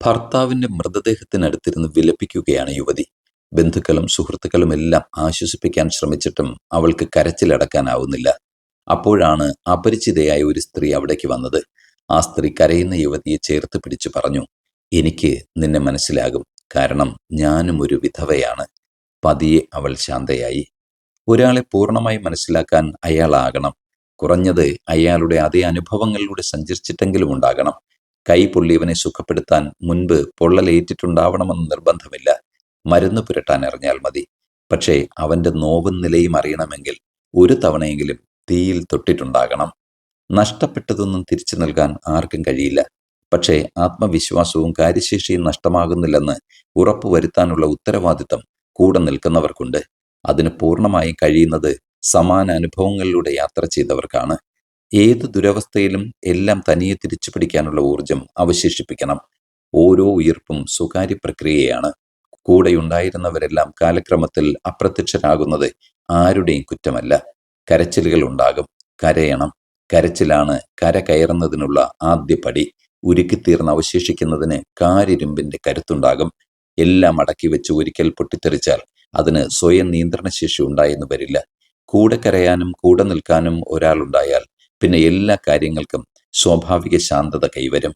ഭർത്താവിന്റെ മൃതദേഹത്തിനടുത്തിരുന്ന് വിലപിക്കുകയാണ് യുവതി. ബന്ധുക്കളും സുഹൃത്തുക്കളും എല്ലാം ആശ്വസിപ്പിക്കാൻ ശ്രമിച്ചിട്ടും അവൾക്ക് കരച്ചിലടക്കാനാവുന്നില്ല. അപ്പോഴാണ് അപരിചിതയായ ഒരു സ്ത്രീ അവിടേക്ക് വന്നത്. ആ സ്ത്രീ കരയുന്ന യുവതിയെ ചേർത്ത് പിടിച്ചു പറഞ്ഞു എനിക്ക് നിന്നെ മനസ്സിലാകും. കാരണം ഞാനും ഒരു വിധവയാണ്. പതിയെ അവൾ ശാന്തയായി. ഒരാളെ പൂർണമായി മനസ്സിലാക്കാൻ അയാളാകണം. കുറഞ്ഞത് അയാളുടെ അതേ അനുഭവങ്ങളിലൂടെ സഞ്ചരിച്ചിട്ടെങ്കിലും ഉണ്ടാകണം. കൈ പൊള്ളിയവനെ സുഖപ്പെടുത്താൻ മുൻപ് പൊള്ളലേറ്റിട്ടുണ്ടാവണമെന്ന് നിർബന്ധമില്ല. മരുന്ന് പുരട്ടാൻ അറിഞ്ഞാൽ മതി. പക്ഷേ അവന്റെ നോവും നിലയും അറിയണമെങ്കിൽ ഒരു തവണയെങ്കിലും തീയിൽ തൊട്ടിട്ടുണ്ടാകണം. നഷ്ടപ്പെട്ടതൊന്നും തിരിച്ചു നൽകാൻ ആർക്കും കഴിയില്ല. പക്ഷേ ആത്മവിശ്വാസവും കാര്യശേഷിയും നഷ്ടമാകുന്നില്ലെന്ന് ഉറപ്പുവരുത്താനുള്ള ഉത്തരവാദിത്തം കൂടെ നിൽക്കുന്നവർക്കുണ്ട്. അതിന് പൂർണമായും കഴിയുന്നത് സമാന അനുഭവങ്ങളിലൂടെ യാത്ര ചെയ്തവർക്കാണ്. ഏത് ദുരവസ്ഥയിലും എല്ലാം തനിയെ തിരിച്ചു പിടിക്കാനുള്ള ഊർജം അവശേഷിപ്പിക്കണം. ഓരോ ഉയർപ്പും സ്വകാര്യ പ്രക്രിയയാണ്. കൂടെയുണ്ടായിരുന്നവരെല്ലാം കാലക്രമത്തിൽ അപ്രത്യക്ഷരാകുന്നത് ആരുടെയും കുറ്റമല്ല. കരച്ചിലുകൾ ഉണ്ടാകും. കരയണം. കരച്ചിലാണ് കര കയറുന്നതിനുള്ള ആദ്യ പടി. ഉരുക്കിത്തീർന്ന് അവശേഷിക്കുന്നതിന് കാരിരുമ്പിന്റെ കരുത്തുണ്ടാകും. എല്ലാം അടക്കി വെച്ച് ഒരിക്കൽ പൊട്ടിത്തെറിച്ചാൽ അതിന് സ്വയം നിയന്ത്രണശേഷി ഉണ്ടായെന്ന് വരില്ല. കൂടെ കരയാനും കൂടെ നിൽക്കാനും ഒരാളുണ്ടായാൽ പിന്നെ എല്ലാ കാര്യങ്ങൾക്കും സ്വാഭാവിക ശാന്തത കൈവരും.